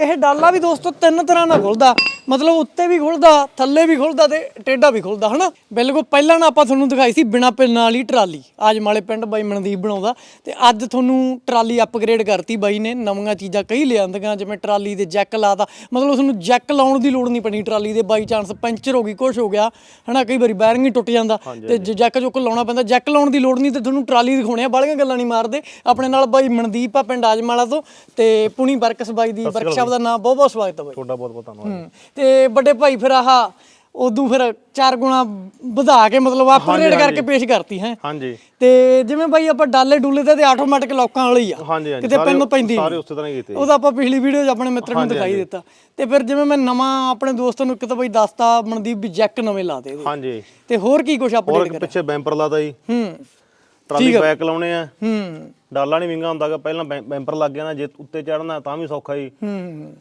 ਇਹ ਡਾਲਾ ਵੀ ਦੋਸਤੋ ਤਿੰਨ ਤਰ੍ਹਾਂ ਨਾਲ ਖੁੱਲਦਾ। ਮਤਲਬ ਉੱਤੇ ਵੀ ਖੁੱਲਦਾ ਥੱਲੇ ਵੀ ਖੁੱਲਦਾ ਤੇ ਟੇਢਾ ਵੀ ਖੁੱਲਦਾ ਹਨਾ? ਬਿਲਕੁਲ ਪਹਿਲਾਂ ਨਾ ਆਪਾਂ ਤੁਹਾਨੂੰ ਦਿਖਾਈ ਸੀ ਬਿਨਾ ਪਿੰਨਾਂ ਵਾਲੀ ਟਰਾਲੀ ਆਜਮਾਲੇ ਪਿੰਡ ਬਾਈ ਮਨਦੀਪ ਬਣਾਉਂਦਾ ਤੇ ਅੱਜ ਤੁਹਾਨੂੰ ਟਰਾਲੀ ਅਪਗ੍ਰੇਡ ਕਰਤੀ ਬਾਈ ਨੇ ਨਵੀਆਂ ਚੀਜ਼ਾਂ ਕਈ ਲਿਆਂਦੀਆਂ ਜਿਵੇਂ ਟਰਾਲੀ ਦੇ ਜੈਕ ਲਾਤਾ ਮਤਲਬ ਤੁਹਾਨੂੰ ਜੈਕ ਲਾਉਣ ਦੀ ਲੋੜ ਨਹੀਂ ਪੈਣੀ ਟਰਾਲੀ ਦੇ ਬਾਈ ਚਾਂਸ ਪੈਂਚਰ ਹੋ ਗਈ ਕੁਝ ਹੋ ਗਿਆ ਹਨਾ? ਕਈ ਵਾਰੀ ਬੈਰਿੰਗ ਹੀ ਟੁੱਟ ਜਾਂਦਾ ਤੇ ਜੈਕ ਜੁੱਕ ਲਾਉਣਾ ਪੈਂਦਾ ਜੈਕ ਲਾਉਣ ਦੀ ਲੋੜ ਨਹੀਂ ਤੇ ਤੁਹਾਨੂੰ ਟਰਾਲੀ ਦਿਖਾਉਣੇ ਆ ਬਾਲੀਆਂ ਗੱਲਾਂ ਨਹੀਂ ਮਾਰਦੇ ਆਪਣੇ ਨਾਲ ਬਾਈ ਮਨਦੀਪ ਆ ਪਿੰਡ ਆਜਮਾਲਾ ਤੋਂ ਤੇ ਪੁਣੀ ਵਰਕਸ ਬਾਈ ਦੀ ਵਰਕਸ਼ਾਪ ਦਾ ਨਾਮ ਬਹੁਤ ਬਹੁਤ ਸਵਾਗਤ ਹੈ ਬਾਈ। ਤੁਹਾਡਾ ਬਹੁਤ ਬਹੁਤ ਧੰਨਵਾਦ। ਤੇ ਵੱਡੇ ਭਾਈ ਫਿਰ ਆਹ ਉਦੋਂ ਫਿਰ ਚਾਰ ਗੁਣਾ ਵਧਾ ਕੇ ਮਤਲਬ ਅਪਗ੍ਰੇਡ ਕਰਕੇ ਪੇਸ਼ ਕਰਤੀ ਹੈ। ਹਾਂਜੀ। ਤੇ ਜਿਵੇਂ ਬਾਈ ਆਪਾਂ ਡਾਲੇ ਡੂਲੇ ਤੇ ਆਟੋਮੈਟਿਕ ਲੋਕਾਂ ਵਾਲੀ ਆ ਹਾਂਜੀ ਹਾਂਜੀ। ਕਿਤੇ ਪਿੰਨ ਪੈਂਦੀ ਸਾਰੇ। ਉਸੇ ਤਰ੍ਹਾਂ ਹੀ ਕੀਤੇ। ਉਹਦਾ ਆਪਾਂ ਪਿਛਲੀ ਵੀਡੀਓ 'ਚ ਆਪਣੇ ਮਿੱਤਰ ਨੂੰ ਦਿਖਾਈ ਦਿੱਤਾ। ਤੇ ਫਿਰ ਜਿਵੇਂ ਮੈਂ ਨਵਾਂ ਆਪਣੇ ਦੋਸਤਾਂ ਨੂੰ ਕਿਤੇ ਬਾਈ ਦੱਸਤਾ ਮਨਦੀਪ ਵੀ ਜੈਕ ਨਵੇਂ ਲਾ ਦੇ ਇਹਦੇ। ਹਾਂਜੀ। ਤੇ ਹੋਰ ਕੀ ਕੁਝ ਹੋਰ ਅਪਡੇਟ ਕਰ ਪਿੱਛੇ ਬੈਂਪਰ ਲਾਦਾ ਜੀ। ਹੂੰ। ਟਰਾਲੀ ਬੈਕ ਲਾਉਣੇ ਆ। ਹੂੰ। ਡਾਲਾ ਨਹੀਂ ਵਿੰਗਾ ਹੁੰਦਾਗਾ ਪਹਿਲਾਂ ਬੈਂਪਰ ਲੱਗ ਗਿਆ ਨਾ ਜੇ ਉੱਤੇ ਚੜਨਾ ਤਾਂ ਵੀ ਸੌਖਾ ਜੀ। ਹੂੰ।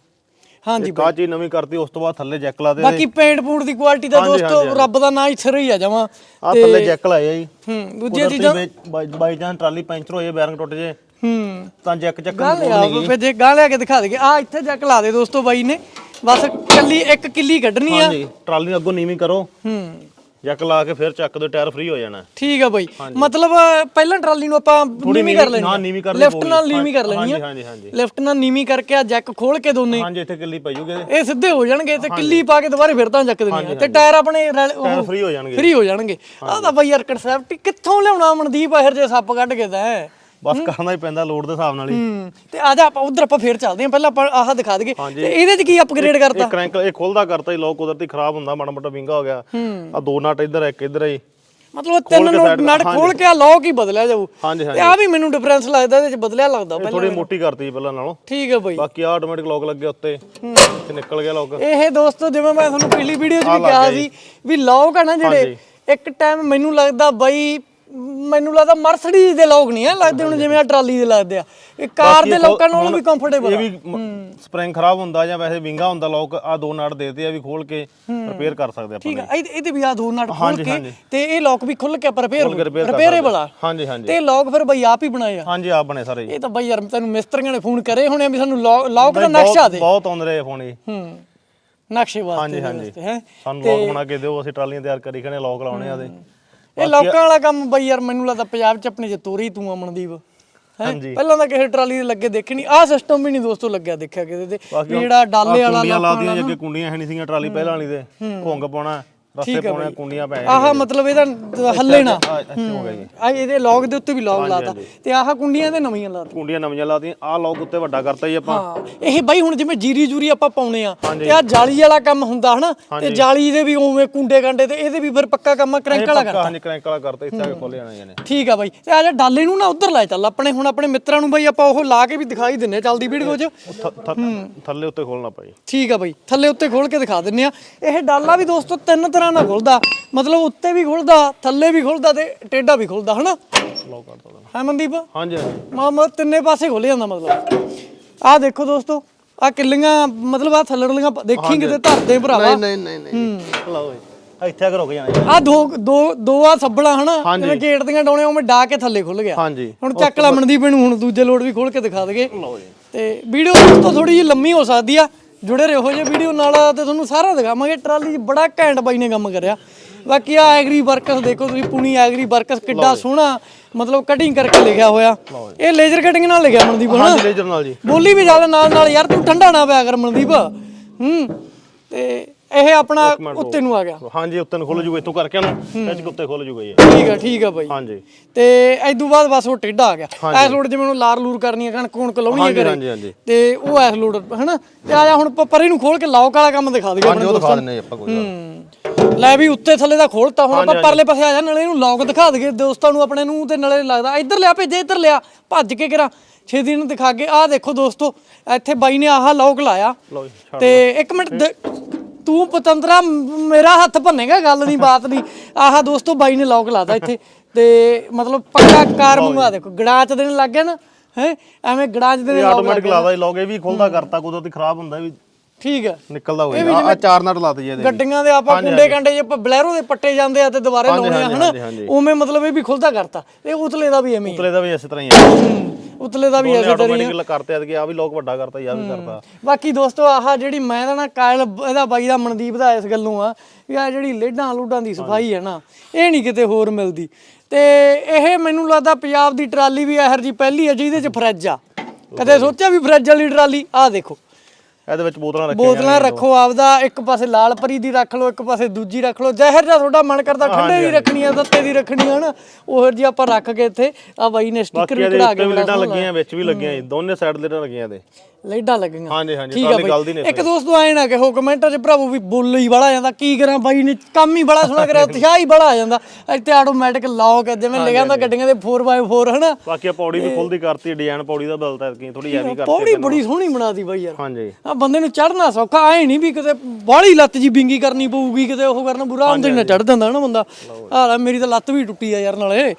ਹਾਂਜੀ ਆਹ ਚੀਜ਼ ਨਵੀਂ ਕਰਤੀ ਉਸ ਤੋਂ ਬਾਅਦ ਥੱਲੇ ਜੈਕ ਲਾ ਦੇ ਬਾਕੀ ਪੇਂਟ ਪੂੰਟ ਦੀ ਕੁਆਲਿਟੀ ਦਾ ਦੋਸਤੋ ਰੱਬ ਦਾ ਨਾਂ ਹੀ ਸਿਰ ਹੀ ਆ ਜਾਵਾਂ ਆ ਥੱਲੇ ਜੈਕ ਲਾਏ ਆ ਜੀ। ਹੂੰ ਦੂਜੀਆਂ ਚੀਜ਼ਾਂ ਬਾਈ ਜਾਂ ਟਰਾਲੀ ਪੈਂਚਰ ਹੋ ਜਾਏ ਬੈਰਿੰਗ ਟੁੱਟ ਜੇ। ਹੂੰ। ਤਾਂ ਜੈਕ ਚੱਕਣ ਦੀ ਲਿਆ ਫਿਰ ਜੇ ਗਾਂ ਲਿਆ ਕੇ ਦਿਖਾ ਦੇਗੇ ਆ ਇੱਥੇ ਜੱਕ ਲਾ ਦੇ ਦੋਸਤੋ ਬਾਈ ਨੇ। ਬਸ ਕੱਲੀ ਇੱਕ ਕਿੱਲੀ ਕੱਢਣੀ ਆ। ਹਾਂਜੀ ਟਰਾਲੀ ਅੱਗੋਂ ਨੀਵੀਂ ਕਰੋ। ਹੂੰ। ਜੈਕ ਲਾ ਕੇ ਫਿਰ ਚੱਕ ਦੋ ਟਾਇਰ ਫ੍ਰੀ ਹੋ ਜਾਣਾ। ਠੀਕ ਆ ਬਾਈ। ਮਤਲਬ ਪਹਿਲਾਂ ਟਰਾਲੀ ਨੂੰ ਆਪਾਂ ਨੀਵੀਂ ਕਰ ਲੈਣੀ ਨਾ ਨੀਵੀਂ ਕਰ ਲਈ ਲੈਫਟ ਨਾਲ ਨੀਵੀਂ ਕਰ ਲੈਣੀ ਆ ਹਾਂਜੀ ਹਾਂਜੀ। ਲੈਫਟ ਨਾਲ ਨੀਵੀਂ ਕਰਕੇ ਆ ਜੈਕ ਖੋਲ ਕੇ ਦੋਨੇ ਹਾਂਜੀ ਇੱਥੇ ਕਿੱਲੀ ਪੈ ਜੂਗੇ ਇਹ ਸਿੱਧੇ ਹੋ ਜਾਣਗੇ ਤੇ ਕਿੱਲੀ ਪਾ ਕੇ ਦੁਬਾਰੇ ਫਿਰ ਤਾਂ ਚੱਕ ਦੇਣੀ ਆ। ਤੇ ਟਾਇਰ ਆਪਣੇ ਟਾਇਰ ਫ੍ਰੀ ਹੋ ਜਾਣਗੇ। ਫ੍ਰੀ ਹੋ ਜਾਣਗੇ। ਆਹ ਤਾਂ ਬਾਈ ਯਾਰ ਕਨਸੈਪਟ ਕਿੱਥੋਂ ਲਿਆਉਣਾ ਮਨਦੀਪ ਇਹੋ ਜਿਹੇ ਸੱਪ ਕੱਢ ਕੇ ਤਾਂ? ਬਸ ਕਰਨਾ ਹੀ ਪੈਂਦਾ ਲੋਡ ਦੇ ਹਿਸਾਬ ਨਾਲ ਹੀ। ਹੂੰ ਤੇ ਆ ਜਾ ਆਪਾਂ ਉਧਰ ਆਪਾਂ ਫੇਰ ਚੱਲਦੇ ਹਾਂ। ਪਹਿਲਾਂ ਆਪਾਂ ਆਹ ਦਿਖਾ ਦਈਏ। ਤੇ ਇਹਦੇ 'ਚ ਕੀ ਅਪਗ੍ਰੇਡ ਕਰਤਾ? ਇਹ ਕ੍ਰੈਂਕ ਇਹ ਖੁੱਲਦਾ ਕਰਤਾ ਹੀ ਲੋਕ ਕੁਦਰਤੀ ਖਰਾਬ ਹੁੰਦਾ ਮਾੜਾ ਮੋਟਾ ਵਿੰਗਾ ਹੋ ਗਿਆ। ਆ ਦੋ ਨਟ ਇੱਧਰ ਇੱਕ ਇੱਧਰ ਹੈ ਮਤਲਬ ਤਿੰਨ ਨਟ ਨਟ ਖੋਲ ਕੇ ਆ ਲੌਕ ਹੀ ਬਦਲਿਆ ਜਾਊ। ਹਾਂਜੀ ਤੇ ਆ ਵੀ ਮੈਨੂੰ ਡਿਫਰੈਂਸ ਲੱਗਦਾ ਇਹਦੇ 'ਚ ਬਦਲਿਆ ਲੱਗਦਾ ਪਹਿਲਾਂ ਥੋੜੀ ਮੋਟੀ ਕਰਤੀ ਜੀ ਪਹਿਲਾਂ ਨਾਲੋਂ। ਠੀਕ ਹੈ ਬਾਈ। ਬਾਕੀ ਆ ਆਟੋਮੈਟਿਕ ਲੋਕ ਲੱਗੇ ਉੱਤੇ। ਤੇ ਨਿਕਲ ਗਿਆ ਲੋਕ ਇਹ ਦੋਸਤੋ ਜਿਵੇਂ ਮੈਂ ਤੁਹਾਨੂੰ ਪਿਛਲੀ ਵੀਡੀਓ 'ਚ ਵੀ ਕਿਹਾ ਸੀ ਵੀ ਲੌਕ ਆ ਨਾ ਜਿਹੜੇ ਇੱਕ ਟਾਈਮ ਮੈਨੂੰ ਲੱਗਦਾ ਬਾਈ ਮੈਨੂੰ ਲੱਗਦਾ ਮਰਸਡੀਜ਼ ਦੇ ਲੋਕ ਨਹੀਂ ਆ ਲੱਗਦੇ ਹੁਣ ਜਿਵੇਂ ਆ ਟਰਾਲੀ ਦੇ ਲੱਗਦੇ ਆ। ਇਹ ਕਾਰ ਦੇ ਲੋਕਾਂ ਨਾਲੋਂ ਵੀ ਕੰਫਰਟੇਬਲ ਇਹ ਵੀ ਸਪ੍ਰਿੰਗ ਖਰਾਬ ਹੁੰਦਾ ਜਾਂ ਵੈਸੇ ਵਿੰਗਾ ਹੁੰਦਾ ਲੋਕ ਆ ਦੋ ਨਟ ਦੇਤੇ ਆ ਵੀ ਖੋਲ ਕੇ ਰਿਪੇਅਰ ਕਰ ਸਕਦੇ ਆਪਾਂ ਠੀਕ ਆ ਇਹਦੇ ਇਹਦੇ ਵੀ ਆ ਦੋ ਨਟ ਖੋਲ ਕੇ ਤੇ ਇਹ ਲੌਕ ਵੀ ਖੁੱਲ ਕੇ ਰਿਪੇਅਰ ਕੇ repair ਕਰ ਰਿਪੇਅਰੇਬਲ ਆ। ਹਾਂਜੀ ਹਾਂਜੀ। ਤੇ ਲੌਕ ਫਿਰ ਬਾਈ ਆਪ ਹੀ ਬਣਾਏ ਆ। ਹਾਂਜੀ ਆ ਬਣੇ ਸਾਰੇ। ਜੀ ਇਹ ਤਾਂ ਬਾਈ ਯਾਰ ਤੈਨੂੰ ਮਿਸਤਰੀਆਂ ਨੇ ਫੋਨ ਕਰੇ ਹੋਣੇ ਵੀ ਸਾਨੂੰ ਲੌਕ ਦਾ ਨਕਸ਼ਾ ਦੇ। ਬਹੁਤ ਆਉਂਦੇ ਰਹੇ ਫੋਨ ਜੀ ਹੂੰ ਨਕਸ਼ੇ ਵਾਸਤੇ ਹਾਂਜੀ, ਹਾਂਜੀ। ਹੈ। ਸਾਨੂੰ ਲੋਕ ਬਣਾ ਕੇ ਦਿਓ ਅਸੀਂ ਟਰਾਲੀਆਂ ਤਿਆਰ ਕਰੀ ਖਣੇ ਲੋਕ ਲਾਉਣੇ ਆ ਦੇ ਇਹ ਲੋਕਾਂ ਵਾਲਾ ਕੰਮ ਬਾਈ ਯਾਰ ਮੈਨੂੰ ਲੱਗਦਾ ਪੰਜਾਬ ਚ ਆਪਣੇ ਚ ਤੋਰੀ ਤੂੰ ਆ ਮਨਦੀਪ। ਹੈਂ? ਹਾਂਜੀ। ਪਹਿਲਾਂ ਤਾਂ ਕਿਸੇ ਟਰਾਲੀ ਦੇ ਲੱਗੇ ਦੇਖੇ ਨਹੀਂ ਆਹ ਸਿਸਟਮ ਵੀ ਨਹੀਂ ਦੋਸਤੋ ਲੱਗਿਆ ਦੇਖਿਆ ਕਿਤੇ ਤੇ। ਜਿਹੜਾ ਡਾਲੇ ਵਾਲਾ ਜੀ ਅੱਗੇ ਕੁੰਡੀਆਂ ਹੈ ਨਹੀਂ ਸੀਗੀਆਂ ਟਰਾਲੀ ਪਹਿਲਾਂ ਵਾਲੀ ਦੇ ਘੁੰਗ ਪਾਉਣਾ। ਰਸਤੇ ਪਾਉਣੇ ਕੁੰਡੀਆਂ ਪੈ ਆਹ ਮਤਲਬ ਇਹਦਾ ਹੱਲੇ ਨਾ। ਹੋ ਗਿਆ ਜੀ। ਆ ਇਹਦੇ ਲੌਕ ਦੇ ਉੱਤੇ ਵੀ ਲੌਕ ਲਾਤਾ। ਤੇ ਆਹ ਕੁੰਡੀਆਂ ਤੇ ਨਵੀਆਂ ਲਾਤਾ ਕੁੰਡੀਆਂ ਨਵੀਆਂ ਲਾਦੀਆਂ ਆ ਲੋਕ ਉੱਤੇ ਵੱਡਾ ਕਰਤਾ ਜੀ ਆਪਾਂ। ਇਹ ਬਾਈ ਹੁਣ ਜਿਵੇਂ ਜੀਰੀ ਜੂਰੀ ਆਪਾਂ ਪਾਉਣੇ ਆ ਤੇ ਆ ਜਾਲੀ ਵਾਲਾ ਕੰਮ ਹੁੰਦਾ ਹਨਾ ਤੇ ਜਾਲੀ ਦੇ ਵੀ ਉਵੇਂ ਕੁੰਡੇ ਕਾਂਡੇ ਤੇ ਇਹਦੇ ਵੀ ਫਿਰ ਪੱਕਾ ਕੰਮ ਕਰੈਂਕ ਵਾਲਾ ਕਰ ਪੱਕਾ ਹਾਂਜੀ ਕ੍ਰੈਂਕ ਵਾਲਾ ਕਰਤਾ ਇੱਥੇ ਆ ਕੇ ਖੋਲ ਜਾਣਾ ਇਹਨੇ। ਠੀਕ ਆ ਬਾਈ। ਤੇ ਆ ਜਾ ਡਾਲੇ ਨੂੰ ਨਾ ਉਧਰ ਲੈ ਚੱਲ ਆਪਣੇ ਹੁਣ ਆਪਣੇ ਮਿੱਤਰਾਂ ਨੂੰ ਬਾਈ ਆਪਾਂ ਉਹ ਲਾ ਕੇ ਵੀ ਦਿਖਾਈ ਦਿੰਨੇ ਚੱਲਦੀ ਵੀਡੀਓ 'ਚ। ਥੱਲੇ ਉੱਤੇ ਖੋਲਣਾ ਪਈ ਠੀਕ ਆ ਬਾਈ। ਥੱਲੇ ਉੱਤੇ ਖੋਲ ਕੇ ਦਿਖਾ ਦਿੰਨੇ ਆ ਇਹ ਡਾਲਾ ਵੀ ਦੋਸਤੋ ਤਿੰਨ ਤਰ੍ਹਾਂ ਨਾਲ ਖੁੱਲਦਾ ਮਤਲਬ ਉੱਤੇ ਵੀ ਖੁੱਲਦਾ ਥੱਲੇ ਵੀ ਖੁੱਲਦਾ ਤੇ ਟੇਢਾ ਵੀ ਖੁੱਲਦਾ ਹਨਾ? ਲੋਕ ਕਰ ਦੋ ਹੈ ਮਨਦੀਪ? ਹਾਂਜੀ ਹਾਂਜੀ। ਮਾਮਾ ਤਿੰਨੇ ਪਾਸੇ ਖੁੱਲ ਜਾਂਦਾ ਮਤਲਬ। ਆਹ ਦੇਖੋ ਦੋਸਤੋ ਆ ਕਿੱਲੀਆਂ ਮਤਲਬ ਆ ਥੱਲੜਲੀਆਂ ਦੇਖੀ ਕਿਤੇ ਧਰਦੇ ਭਰਾਵਾ? ਨਹੀਂ ਨਹੀਂ ਨਹੀਂ ਲਓ ਜੀ ਇੱਥੇ ਆ ਕੇ ਜਾਣਾ। ਆ ਦੋ ਦੋ ਦੋ ਆ ਸੱਬਲਾਂ ਹਨਾ? ਜਿਵੇਂ ਗੇਟ ਦੀਆਂ ਡਾਉਣੇ ਉਵੇਂ ਡਾ ਕੇ ਥੱਲੇ ਖੁੱਲ ਗਿਆ। ਹਾਂਜੀ। ਹੁਣ ਚੱਕ ਲਾ ਮਨਦੀਪ ਨੂੰ ਹੁਣ ਦੂਜੇ ਲੋਡ ਵੀ ਖੋਲ ਕੇ ਦਿਖਾ ਦਗੇ ਲਓ ਜੀ। ਤੇ ਵੀਡੀਓ ਦੋਸਤੋ ਥੋੜੀ ਜਿਹੀ ਲੰਮੀ ਹੋ ਸਕਦੀ ਆ। ਜੁੜੇ ਰਹੋ ਜੇ ਵੀਡੀਓ ਨਾਲ ਤੇ ਤੁਹਾਨੂੰ ਸਾਰਾ ਦਿਖਾਵਾਂਗੇ। ਟਰਾਲੀ 'ਚ ਬੜਾ ਘੈਂਟ ਬਾਈ ਨੇ ਕੰਮ ਕਰਿਆ। ਬਾਕੀ ਆ ਐਗਰੀ ਵਰਕਸ ਦੇਖੋ ਤੁਸੀਂ ਪੁਣੀ ਐਗਰੀ ਵਰਕਸ ਕਿੱਡਾ ਸੋਹਣਾ ਮਤਲਬ ਕਟਿੰਗ ਕਰਕੇ ਲਿਖਿਆ ਹੋਇਆ। ਇਹ ਲੇਜ਼ਰ ਕਟਿੰਗ ਨਾਲ ਲਿਖਿਆ ਮਨਦੀਪ ਹਾਂਜੀ ਲੇਜ਼ਰ ਨਾਲ ਜੀ। ਬੋਲੀ ਵੀ ਚੱਲ ਨਾਲ ਨਾਲ ਯਾਰ ਤੂੰ ਠੰਡਾ ਨਾ ਪਿਆ ਕਰ ਮਨਦੀਪ। ਹੂੰ ਤੇ ਇਹ ਆਪਣਾ ਉੱਤੇ ਨੂੰ ਆ ਗਿਆ। ਹਾਂਜੀ ਉੱਤੇ ਨੂੰ ਖੁੱਲ ਜੂਗਾ ਇੱਥੋਂ ਕਰਕੇ ਨੂੰ ਖਿੱਚ ਕੇ ਉੱਤੇ ਖੁੱਲ ਜੂਗਾ ਜੀ। ਠੀਕ ਆ ਠੀਕ ਆ ਬਾਈ। ਹਾਂਜੀ। ਤੇ ਐਦੋਂ ਬਾਅਦ ਬਸ ਉਹ ਟੇਢਾ ਆ ਗਿਆ। ਐਸ ਲੋਡ ਜਿਵੇਂ ਉਹਨੂੰ ਲਾਰ ਲੂਰ ਕਰਨੀ ਹੈ ਕਣਕ ਕੁਣਕ ਲਾਉਣੀ ਹੈ ਹਾਂਜੀ ਘਰੇ। ਹਾਂਜੀ ਹਾਂਜੀ। ਤੇ ਉਹ ਐਸ ਲੋਡ ਹਨਾ? ਤੇ ਆ ਜਾ ਹੁਣ ਪ- ਪਰੇ ਨੂੰ ਖੋਲ ਕੇ ਲੌਕ ਵਾਲਾ ਕੰਮ ਦਿਖਾ ਦੇ ਹਾਂਜੀ ਉਹ ਦਿਖਾ ਦਿੰਨੇ ਆਪਾਂ ਕੋਈ ਗੱਲ ਹੂੰ। ਲੈ ਵੀ ਉੱਤੇ ਥੱਲੇ ਦਾ ਖੋਲਤਾ ਹੁਣ ਆਪਾਂ ਪਰਲੇ ਪਾਸੇ ਆ ਜਾ ਨਾਲੇ ਇਹਨੂੰ ਲੌਕ ਦਿਖਾ ਦਈਏ ਦੋਸਤਾਂ ਨੂੰ ਆਪਣੇ ਨੂੰ ਤੇ ਨਾਲੇ ਲੱਗਦਾ ਇੱਧਰ ਲਿਆ ਭੇਜੇ ਇੱਧਰ ਲਿਆ ਭੱਜ ਕੇ ਕਰਾਂ। ਛੇਤੀ ਨੂੰ ਦਿਖਾ ਕੇ ਆਹ ਦੇਖੋ ਦੋਸਤੋ ਇੱਥੇ ਬਾਈ ਨੇ ਆਹ ਲੌਕ ਲਾਇਆ। ਲਓ ਜੀ ਛੱਡ ਤੇ ਇੱਕ ਮਿੰਟ ਦੇ- ਤੂੰ ਪਤੰਦਰਾ ਮੇਰਾ ਹੱਥ ਭੰਨੇਗਾ ਗੱਲ ਨਹੀਂ ਬਾਤ ਨਹੀਂ ਆਹ ਦੋਸਤੋ ਬਾਈ ਨੇ ਲੌਕ ਲਾਤਾ ਇੱਥੇ। ਤੇ ਮਤਲਬ ਪੱਕਾ ਕਾਰ ਮੰਗਵਾ ਦੇਖੋ। ਗੜਾਚ ਦੇਣ ਲੱਗ ਗਿਆ ਨਾ ਹੈ? ਐਵੇਂ ਗੜਾਚ ਦੇਣ ਇਹ ਲੌਕ ਆਟੋਮੈਟਿਕ ਲਾਦਾ ਲੋਕ ਇਹ ਵੀ ਖੁੱਲਦਾ ਕਰਤਾ ਕੁਦਰਤੀ ਖਰਾਬ ਹੁੰਦਾ ਵੀ। ਠੀਕ ਹੈ ਨਿਕਲਦਾ ਹੋਇਆ ਆ ਚਾਰ ਨਟ ਜੀ ਇਹਦੇ ਗੱਡੀਆਂ ਦੇ ਆਪਾਂ ਕੁੰਡੇ ਕੰਡੇ ਜੇ ਆਪਾਂ ਬਲੈਰੋ ਦੇ ਪੱਟੇ ਜਾਂਦੇ ਆ ਤੇ ਦੁਬਾਰੇ ਲਾਉਣੇ ਆ ਹਨਾ। ਉਵੇਂ ਮਤਲਬ ਇਹ ਵੀ ਖੁੱਲਦਾ ਕਰਤਾ। ਇਹ ਉਤਲੇ ਦਾ ਵੀ ਐਵੇਂ। ਉਤਲੇ ਦਾ ਵੀ ਇਸੇ ਤਰ੍ਹਾਂ ਹੀ ਹੈ ਹੂੰ। ਉਤਲੇ ਦਾ ਵੀ ਐਸੇ ਤਰੀ। ਆਟੋਮੈਟਿਕ ਕਰਤੇ ਆ ਕਿ ਆ ਵੀ ਲੋਕ ਵੱਡਾ ਕਰਤਾ ਆ ਵੀ ਕਰਤਾ। ਬਾਕੀ ਦੋਸਤੋ ਆਹ ਜਿਹੜੀ ਮੈਂ ਤਾਂ ਨਾ ਕਾਇਲ ਇਹਦਾ ਬਾਈ ਦਾ ਮਨਦੀਪ ਦਾ ਇਸ ਗੱਲੋਂ ਆ ਵੀ ਆ ਜਿਹੜੀ ਲੇਡਾਂ ਲੂਡਾਂ ਦੀ ਸਫ਼ਾਈ ਹੈ ਨਾ ਇਹ ਨਹੀਂ ਕਿਤੇ ਹੋਰ ਮਿਲਦੀ। ਤੇ ਇਹ ਮੈਨੂੰ ਲੱਗਦਾ ਪੰਜਾਬ ਦੀ ਟਰਾਲੀ ਵੀ ਇਹੋ ਜੀ ਪਹਿਲੀ ਹੈ ਜਿਹਦੇ 'ਚ ਫਰਿੱਜ ਆ। ਕਦੇ ਸੋਚਿਆ ਵੀ ਫਰਿੱਜ ਵਾਲੀ ਟਰਾਲੀ? ਆਹ ਦੇਖੋ। ਇਹਦੇ ਵਿੱਚ ਬੋਤਲਾਂ ਰੱਖੀਆਂ ਬੋਤਲਾਂ ਰੱਖੋ ਆਪਦਾ ਇੱਕ ਪਾਸੇ ਲਾਲ ਪਰੀ ਦੀ ਰੱਖ ਲਓ ਇੱਕ ਪਾਸੇ ਦੂਜੀ ਰੱਖ ਲਓ। ਜ਼ਹਿਰ ਦਾ ਤੁਹਾਡਾ ਮਨ ਕਰਦਾ ਠੰਡੇ ਦੀ ਰੱਖਣੀ ਆ ਦਿੱਤੇ ਦੀ ਰੱਖਣੀ ਆ ਨਾ ਉਹ ਜੀ ਆਪਾਂ ਰੱਖ ਕੇ ਇੱਥੇ ਆ ਬਾਈ ਨੇ ਸਟicker ਵੀ ਕਢਾ ਕੇ ਬੜਾ ਲੱਗੀਆਂ ਵਿੱਚ ਵੀ ਲੱਗੀਆਂ ਦੋਨੇ ਸਾਈਡ ਲੇਟਾਂ ਲੱਗੀਆਂ ਇਹਦੇ। ਲਾਈਟਾਂ ਲੱਗੀਆਂ। ਹਾਂਜੀ ਹਾਂਜੀ ਠੀਕ ਆ ਟਰਾਲੀ ਗਲਦੀ ਬਾਈ ਨੇ ਇੱਕ ਦੋਸਤੋ ਆਏ ਨਾ ਕਹੋ ਕਮੈਂਟਾਂ 'ਚ ਭਰਾਵੋ ਵੀ ਬੋਲ ਹੀ ਬੜਾ ਜਾਂਦਾ। ਕੀ ਕਰਾਂ ਬਾਈ ਨੇ ਕੰਮ ਹੀ ਬੜਾ ਸੋਹਣਾ ਕਰਿਆ ਉਤਸ਼ਾਹ ਹੀ ਬੜਾ ਆ ਜਾਂਦਾ। ਇੱਥੇ ਆਟੋਮੈਟਿਕ ਲੌਕ ਜਿਵੇਂ ਲਿਖਿਆ ਹੁੰਦਾ ਗੱਡੀਆਂ ਦੇ 4x4 ਹਨਾ? ਬਾਕੀ ਆ ਪੌੜੀ ਵੀ ਖੁੱਲਦੀ ਕਰਤੀ ਡਿਜ਼ਾਈਨ ਪੌੜੀ ਦਾ ਬਦਲਤਾ ਕਿ ਥੋੜੀ ਹੈਵੀ ਕਰਤੀ ਪੌੜੀ ਬੜੀ ਸੋਹਣੀ ਬਣਾਦੀ ਬਾਈ ਯਾਰ। ਹਾਂਜੀ। ਆ ਬੰਦੇ ਨੂੰ ਚੜਨਾ ਸੌਖਾ ਐ ਨਹੀਂ ਵੀ ਕਿਤੇ ਬਾਹਲੀ ਲੱਤ ਜੀ ਬਿੰਗੀ ਕਰਨੀ ਪਊਗੀ ਕਿਤੇ ਉਹ ਕਰਨਾ ਬੁਰਾ ਹੁੰਦੇ ਨਾ ਚੜ ਜਾਂਦਾ ਨਾ ਬੰਦਾ। ਆ ਲੈ ਮੇਰੀ ਤਾਂ ਲੱਤ ਵੀ ਟੁੱਟੀ ਆ ਯਾਰ ਨਾਲੇ।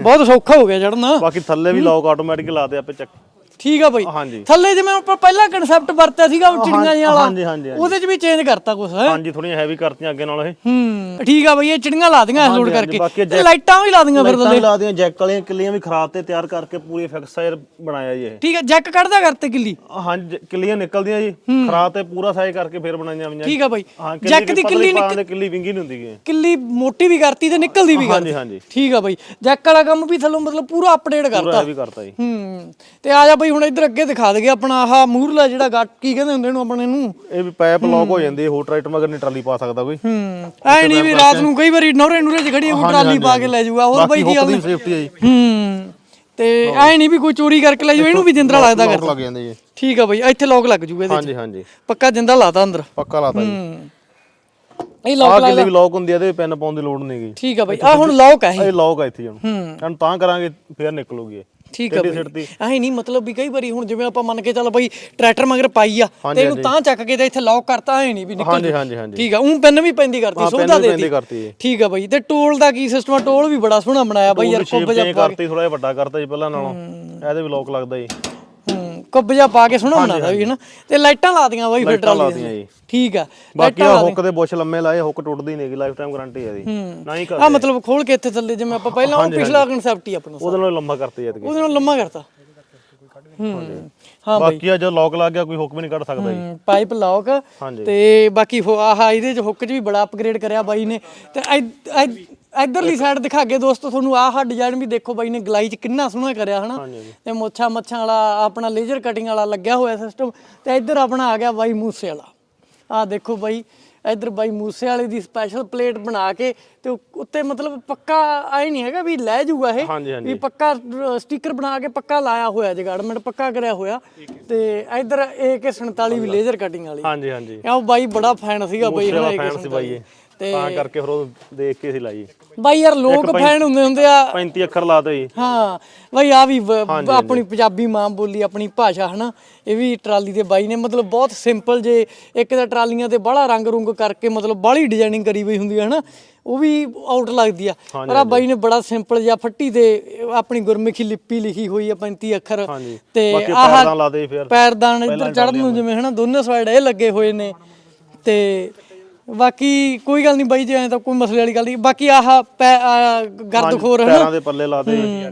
ਬਹੁਤ ਸੌਖਾ ਹੋ ਗਿਆ ਚੜਨਾ ਬਾਕੀ ਥੱਲੇ ਵੀ ਲੋਕ ਆਟੋਮੈਟਿਕ ਲਾਤੇ ਆਪੇ ਚੱਕ। ਠੀਕ ਆ ਬਾਈ। ਹਾਂਜੀ। ਥੱਲੇ ਜਿਵੇਂ ਆਪਾਂ ਪਹਿਲਾਂ ਕਨਸੈਪਟ ਵਰਤਿਆ ਸੀਗਾ ਉਹ ਚਿੜੀਆਂ ਜਿਹਾ ਵਾਲਾ ਹਾਂਜੀ ਹਾਂਜੀ ਹਾਂਜੀ। ਉਹਦੇ 'ਚ ਵੀ ਚੇਂਜ ਕਰਤਾ ਕੁਛ ਹੈ? ਹਾਂਜੀ ਥੋੜੀਆਂ ਹੈਵੀ ਕਰਤੀਆਂ ਅੱਗੇ ਨਾਲ ਇਹ। ਹੂੰ ਠੀਕ ਆ ਬਈ ਇਹ ਚਿੜੀਆਂ ਲਾ ਦੀਆਂ ਲੋਡ ਕਰਕੇ। ਬਾਕੀ ਤੇ ਲਾਈਟਾਂ ਵੀ ਲਾ ਦੀਆਂ ਫਿਰ ਲਾਈਟਾਂ ਵੀ ਲਾ ਦੀਆਂ ਜੈਕ ਵਾਲੀਆਂ ਕਿੱਲੀਆਂ ਵੀ ਖਰਾਬ ਤੇ ਤਿਆਰ ਕਰਕੇ ਪੂਰੀ ਫਿਕਸਾਇਰ ਬਣਾਇਆ ਜੀ ਇਹ। ਠੀਕ ਆ ਜੈਕ ਕੱਢਦਾ ਕਰਤੇ ਕਿੱਲੀ? ਹਾਂਜੀ ਕਿੱਲੀਆਂ ਨਿਕਲਦੀਆਂ ਜੀ। ਖਰਾਬ ਤੇ ਪੂਰਾ ਸਾਈਜ਼ ਕਰਕੇ ਫਿਰ ਬਣਾਈਆਂ ਹੋਈਆਂ। ਠੀਕ ਆ ਬਾਈ। ਹਾਂ ਜੈਕ ਦੀ ਕਿੱਲੀ ਨਿਕਲ ਦੇ ਕਿੱਲੀ ਵਿੰਗੀ ਨਹੀਂ ਹੁੰਦੀ ਗੀ ਕਿੱਲੀ ਮੋਟੀ ਵੀ ਕਰਤੀ ਤੇ ਨਿਕਲਦੀ ਵੀ ਕਰਤੀ। ਹਾਂਜੀ। ਹਾਂਜੀ ਠੀਕ ਆ ਬਾਈ। ਜੈਕ ਵਾਲਾ ਕੰਮ ਵੀ ਥੱਲੋਂ ਮਤਲਬ ਪੂਰਾ ਅਪਡੇਟ ਪੂਰਾ ਕਰਤਾ। ਹੈਵੀ ਕਰਤਾ ਜੀ। ਹੂੰ ਤੇ ਆ ਜਾ ਬਈ ਹੁਣ ਇੱਧਰ ਅੱਗੇ ਦਿਖਾ ਦਗੇ ਆਪਣਾ ਆਹ ਮੂਰਲਾ ਜਿਹੜਾ ਗੱਟ ਕੀ ਕਹਿੰਦੇ ਹੁੰਦੇ ਇਹਨੂੰ ਆਪਣੇ ਨੂੰ? ਇਹ ਵੀ ਪਾਈਪ ਲੌਕ ਹੋ। ਜਾਂਦੀ ਹੈ ਹੋਰ ਟਰੈਕਟਰ ਮਗਰ ਨਹੀਂ ਟਰਾਲੀ ਪਾ ਸਕਦਾ ਕੋਈ। ਹੂੰ। ਐ ਨਹੀਂ ਵੀ ਰਾਤ ਨੂੰ ਕਈ ਵਾਰੀ ਨੌਰੇ ਨੂਰੇ ਚ ਖੜੀ ਕੋਈ ਟਰਾਲੀ ਪਾ ਕੇ ਲੈ ਜਾਊਗਾ ਹੋਰ ਬਾਕੀ ਬਈ ਕੀ ਦੀ ਸੇਫਟੀ ਹੈ ਜੀ। ਹੂੰ। ਤੇ ਐ ਨਹੀਂ ਵੀ ਕੋਈ ਚੋਰੀ ਕਰਕੇ ਲੈ ਜਾਊ ਇਹਨੂੰ ਵੀ ਜਿੰਦਰਾ ਲੱਗਦਾ ਕਰ ਲੱਗ ਜਾਂਦੇ ਜੀ। ਠੀਕ ਆ ਬਈ ਇੱਥੇ ਲੋਕ ਲੱਗ ਜੂਗੇ ਇਹਦੇ ਚ। ਹਾਂਜੀ ਹਾਂਜੀ। ਪੱਕਾ ਜਿੰਦਾ ਲਾਤਾ ਅੰਦਰ। ਪੱਕਾ ਲਾਤਾ ਜੀ। ਹੂੰ। ਇਹ ਲੋਕ ਕਿੱਲੀ ਵੀ ਲੌਕ ਹੁੰਦੀ ਇਹਦੇ ਪੈਨ ਪਾਉਣ ਦੀ ਲੋੜ ਨਹੀਂ ਗਈ ਠੀਕ ਆ ਬਈ ਆ ਹੁਣ ਲੋਕ ਆ ਇਹ ਇਹ। ਲੌਕ ਆ ਇੱਥੇ ਹੁਣ। ਹੂੰ। ਤਾਂ ਕਰਾਂਗੇ ਫੇਰ ਨਿਕਲੂਗੀ ਠੀਕ ਆ ਬਈ। ਐ ਨਹੀਂ ਮਤਲਬ ਵੀ ਕਈ ਵਾਰੀ ਹੁਣ ਜਿਵੇਂ ਆਪਾਂ ਮੰਨ ਕੇ ਚੱਲ ਬਈ ਟਰੈਕਟਰ ਮਗਰ ਪਾਈ ਆ ਤੇ ਇਹਨੂੰ ਤਾਂ ਚੱਕ ਕੇ ਤੇ ਇੱਥੇ ਲੌਕ ਕਰਤਾ ਐ ਨਹੀਂ ਵੀ ਨਿਕਲ ਹਾਂਜੀ ਹਾਂਜੀ ਹਾਂਜੀ। ਠੀਕ ਆ ਉਹ ਪੈਨ ਵੀ ਪੈਂਦੀ ਕਰਤੀ ਸੁਵਿਧਾ ਦਿੱਤੀ। ਠੀਕ ਆ ਬਈ ਤੇ ਟੋਲ ਦਾ ਕੀ ਸਿਸਟਮ ਆ? ਟੋਲ ਵੀ ਬੜਾ ਸੋਹਣਾ ਬਣਾਇਆ ਬਈ ਯਾਰ ਕੁੱਬ ਜਿਹਾ ਕਰਤੀ ਥੋੜਾ ਜਿਹਾ ਵੱਡਾ ਕਰਤਾ ਜੀ ਪਹਿਲਾਂ ਨਾਲੋਂ। ਇਹਦੇ ਵੀ ਲੌਕ ਲੱਗਦਾ ਜੀ। ਹੂੰ ਕੁੱਬ ਜਿਹਾ ਪਾ ਕੇ ਸੋਹਣਾ ਬਣਾਦਾ ਵੀ ਹਨਾ? ਤੇ ਲਾਈਟਾਂ ਲਾਤੀਆਂ ਬਈ ਫਿਰ ਟਰਾਲੀ ਜੀ। ਠੀਕ ਆ ਬਾਕੀ ਆ ਹੁੱਕ ਦੇ ਬੁਸ਼ ਲੰਮੇ ਲਾਏ ਹੁੱਕ ਟੁੱਟਦੀ ਨਹੀਂ ਲਾਈਫ ਟਾਈਮ ਗਾਰੰਟੀ ਹੈ ਦੀ ਨਾ ਹੀ ਆ ਕਰ ਮਤਲਬ ਖੋਲ ਕੇ ਇੱਥੇ ਥੱਲੇ ਜਿਵੇਂ ਆਪਾਂ ਪਹਿਲਾਂ ਉਹ ਪਿਛਲਾ ਕਨਸੈਪਟ ਹੀ ਆਪਣਾ ਉਹਦੇ ਨਾਲ ਲੰਮਾ ਕਰਤੇ ਜਦ ਉਹਦੇ ਨਾਲ ਲੰਮਾ ਕਰਤਾ। ਹੂੰ ਬਾਕੀ ਆ ਜਦੋਂ ਲੌਕ ਲੱਗ ਗਿਆ ਕੋਈ ਹੁੱਕ ਵੀ ਨਹੀਂ ਕੱਢ ਸਕਦਾ ਜੀ। ਪਾਈਪ ਲੌਕ ਤੇ ਬਾਕੀ ਆਹ ਇਹਦੇ ਚ ਹੁੱਕ ਚ ਵੀ ਬੜਾ ਅਪਗ੍ਰੇਡ ਕਰਿਆ ਬਾਈ ਨੇ। ਤੇ ਇਧਰਲੀ ਸਾਈਡ ਦਿਖਾ ਕੇ ਦੋਸਤੋ ਤੁਹਾਨੂੰ ਆਹ ਡਿਜ਼ਾਈਨ ਵੀ ਦੇਖੋ ਬਾਈ ਨੇ ਗਲਾਈ ਚ ਕਿੰਨਾ ਸੋਹਣਾ ਕਰਿਆ ਹਨਾ? ਤੇ ਮੋਛਾ ਮੱਛਾਂ ਵਾਲਾ ਆਪਣਾ ਲੇਜ਼ਰ ਕਟਿੰਗ ਵਾਲਾ ਲੱਗਿਆ ਹੋਇਆ ਸਿਸਟਮ ਤੇ ਇਧਰ ਆਪਣਾ ਆ ਗਿਆ ਬਾਈ ਮੂਸੇ ਵਾਲਾ। ਆ ਦੇਖੋ ਬਾਈ ਇਧਰ ਬਾਈ ਮੂਸੇ ਵਾਲੇ ਦੀ ਸਪੈਸ਼ਲ ਪਲੇਟ ਬਣਾ ਕੇ ਤੇ ਉੱਤੇ ਮਤਲਬ ਪੱਕਾ ਆਏ ਨਹੀਂ ਹੈਗਾ ਵੀ ਲੈ ਜੂਗਾ ਇਹ ਵੀ ਪੱਕਾ ਸਟicker ਬਣਾ ਕੇ ਪੱਕਾ ਲਾਇਆ ਹੋਇਆ ਜਗਾੜਮੈਂਟ ਪੱਕਾ ਕਰਿਆ ਹੋਇਆ। ਤੇ ਇਧਰ AK47 ਵੀ ਲੇਜ਼ਰ ਕਟਿੰਗ ਵਾਲੀ। ਹਾਂਜੀ ਹਾਂਜੀ। ਉਹ ਬਾਈ ਬੜਾ ਫੈਨ ਸੀਗਾ ਬਾਈ ਇਹ। ਤੇ ਤਾਂ ਕਰਕੇ ਫਿਰ ਉਹ ਦੇਖ ਕੇ ਸੀ ਲਾਈ। ਬਾਈ ਯਾਰ ਲੋਕ ਫੈਨ ਹੁੰਦੇ ਹੁੰਦੇ ਆ। 35 ਅੱਖਰ ਲਾਤੇ ਜੀ। ਹਾਂ ਬਾਈ ਆ ਵੀ ਵ- ਆਪਣੀ ਪੰਜਾਬੀ ਮਾਂ ਬੋਲੀ ਆਪਣੀ ਭਾਸ਼ਾ ਹਨਾ? ਇਹ ਵੀ ਟਰਾਲੀ ਦੇ ਬਾਈ ਨੇ ਮਤਲਬ ਬਹੁਤ ਸਿੰਪਲ ਜੇ ਇੱਕ ਤਾਂ ਟਰਾਲੀਆਂ ਤੇ ਬੜਾ ਰੰਗ ਰੁੰਗ ਕਰਕੇ ਮਤਲਬ ਬਾਹਲੀ ਡਿਜ਼ਾਈਨਿੰਗ ਕਰੀ ਹੋਈ ਹੁੰਦੀ ਹੈ ਹਨਾ? ਉਹ ਵੀ ਆਊਟ ਲੱਗਦੀ ਆ। ਪਰ ਆ ਬਾਈ ਨੇ ਬੜਾ ਸਿੰਪਲ ਜਿਹਾ ਫੱਟੀ ਤੇ ਆਪਣੀ ਗੁਰਮੁਖੀ ਲਿਪੀ ਲਿਖੀ ਹੋਈ ਆ 35 ਅੱਖਰ। ਹਾਂਜੀ। ਤੇ ਬਾਕੀ ਆਹ ਪੈਰਦਾਨ ਲਾਤੇ ਜੀ ਫਿਰ। ਪੈਰਦਾਨ ਇੱਧਰ ਚੜਨ ਨੂੰ ਜਿਵੇਂ ਹਨਾ? ਦੋਨੇ ਸਾਈਡ ਇਹ ਲੱਗੇ ਹੋਏ ਨੇ। ਤੇ ਬਾਕੀ ਕੋਈ ਗੱਲ ਨਹੀਂ ਬਾਈ ਜੇ ਐ ਤਾਂ ਕੋਈ ਮਸਲੇ ਵਾਲੀ ਗੱਲ ਨਹੀਂ। ਬਾਕੀ ਆਹ ਪੈ- ਆਹ ਗਰਦਖੋਰ ਹਨਾ? ਪੈਰਾਂ ਦੇ ਪੱਲੇ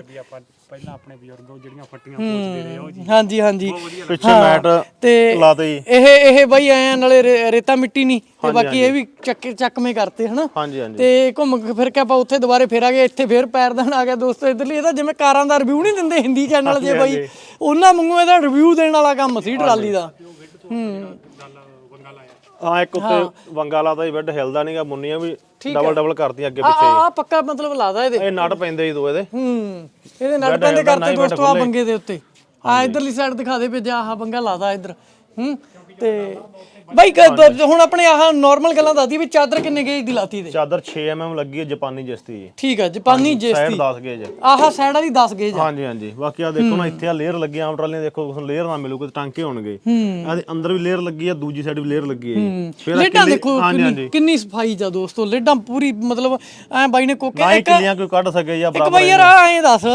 ਵੀ ਆਪਾਂ ਪਹਿਲਾਂ ਆਪਣੇ ਬਜ਼ੁਰਗ ਉਹ ਜਿਹੜੀਆਂ ਫੱਟੀਆਂ ਪੋਚਦੇ ਰਹੇ ਉਹ ਜੀ। ਹਾਂਜੀ ਹਾਂਜੀ। ਪਿੱਛੇ ਮੈਟ ਤੇ ਲਾਤੇ ਜੀ ਇਹ ਇਹ ਬਾਈ ਆਏ ਨਾਲੇ ਰੇ- ਰੇਤਾ ਮਿੱਟੀ ਨਹੀਂ। ਤੇ ਬਾਕੀ ਇਹ ਵੀ ਚੱਕ ਚੱਕਵੇਂ ਕਰਤੇ ਹਨਾ? ਹਾਂਜੀ ਹਾਂਜੀ। ਤੇ ਘੁੰਮ ਕੇ ਫਿਰ ਕੇ ਆਪਾਂ ਉੱਥੇ ਦੁਬਾਰੇ ਫੇਰ ਆ ਗਏ ਇੱਥੇ ਫੇਰ ਪੈਰਦਾਨ ਆ ਗਿਆ ਦੋਸਤੋ। ਇਧਰਲੀ ਇਹਦਾ ਜਿਵੇਂ ਕਾਰਾਂ ਦਾ ਰਿਵਿਊ ਨਹੀਂ ਦਿੰਦੇ ਹਿੰਦੀ ਚੈਨਲ ਜੇ ਬਾਈ। ਉਹਨਾਂ ਵਾਂਗੂ ਇਹਦਾ ਰਿਵਿਊ ਦੇਣ ਵਾਲਾ ਕੰਮ ਸੀ ਟਰਾਲੀ ਦਾ। ਹੂੰ। ਹਾਂ ਇੱਕ ਉੱਤੇ ਵੰਗਾ ਲਾਤਾ ਜੀ ਬੈੱਡ ਹਿਲਦਾ ਨਹੀਂਗਾ ਮੁੰਨੀਆਂ ਵੀ ਡਬਲ ਡਬਲ ਕਰਤੀਆਂ ਅੱਗੇ ਪਿੱਛੇ ਆ ਪੱਕਾ ਮਤਲਬ ਲਾਦਾ ਇਹਦੇ। ਇਹ ਨਟ ਪੈਂਦੇ ਜੀ ਦੋ। ਇਹਦੇ ਹੂੰ ਇਹਦੇ ਨਟ ਪੈਂਦੇ ਕਰਤੇ ਦੋਸਤੋ ਆ ਬੰਗੇ ਦੇ ਉੱਤੇ। ਆ ਇਧਰਲੀ ਸਾਈਡ ਦਿਖਾ ਦੇ ਭੇਜਾ ਆਹ ਬੰਗਾ ਲਾਦਾ ਇਧਰ। ਹੂੰ ਤੇ ਬਾਈ ਕ- ਹੁਣ ਆਪਣੇ ਆਹ ਨਾਰਮਲ ਗੱਲਾਂ ਦੱਸਦੀ ਵੀ ਚਾਦਰ ਕਿੰਨੇ ਗੇਜ ਦੀ ਲਾਤੀ ਦੇ ਚਾਦਰ 6 mm ਲੱਗੀ ਹੈ ਜਾਪਾਨੀ ਜਿਸਤੀ ਜੀ। ਠੀਕ ਹੈ ਜਾਪਾਨੀ ਸਾਈਡ ਜੇਸਤੀ। 10 ਗੇਜ ਆਹ ਸਾਈਡ ਵਾਲੀ 10 ਗੇਜ ਆ। ਹਾਂਜੀ ਹਾਂਜੀ। ਬਾਕੀ ਆ ਦੇਖੋ ਨਾ ਇੱਥੇ ਆ ਲੇਅਰ ਲੱਗੀ ਆ, ਆਮ ਟਰਾਲੀਆਂ ਦੇਖੋ ਤੁਹਾਨੂੰ ਲੇਅਰ ਨਾ ਮਿਲੂ ਕੋਈ ਟਾਂਕੇ ਹੋਣਗੇ। ਇਹਦੇ ਅੰਦਰ ਵੀ ਲੇਅਰ ਲੱਗੀ ਆ ਦੂਜੀ ਸਾਈਡ ਵੀ ਲੇਅਰ ਲੱਗੀ ਹੈ ਜੀ। ਫਿਰ ਆਹ ਲੇਡਾਂ ਕਿੱਲੀ- ਦੇਖੋ ਹਾਂਜੀ ਕਿੰਨੀ ਹਾਂਜੀ। ਕਿੰਨੀ ਸਫ਼ਾਈ ਜਾ ਦੋਸਤੋ ਲੇਡਾਂ ਪੂਰੀ ਮਤਲਬ ਐ ਬਾਈ ਨੇ ਕੋਕੇ ਨਾ ਹੀ ਇੱਕ ਕਿੱਲੀਆਂ ਕੋਈ ਕੱਢ ਸਕੇ ਜਾਂ ਇੱਕ ਬਰਾਬਰ ਬਾਈ ਯਾਰ ਆ। ਐਂ ਦੱਸ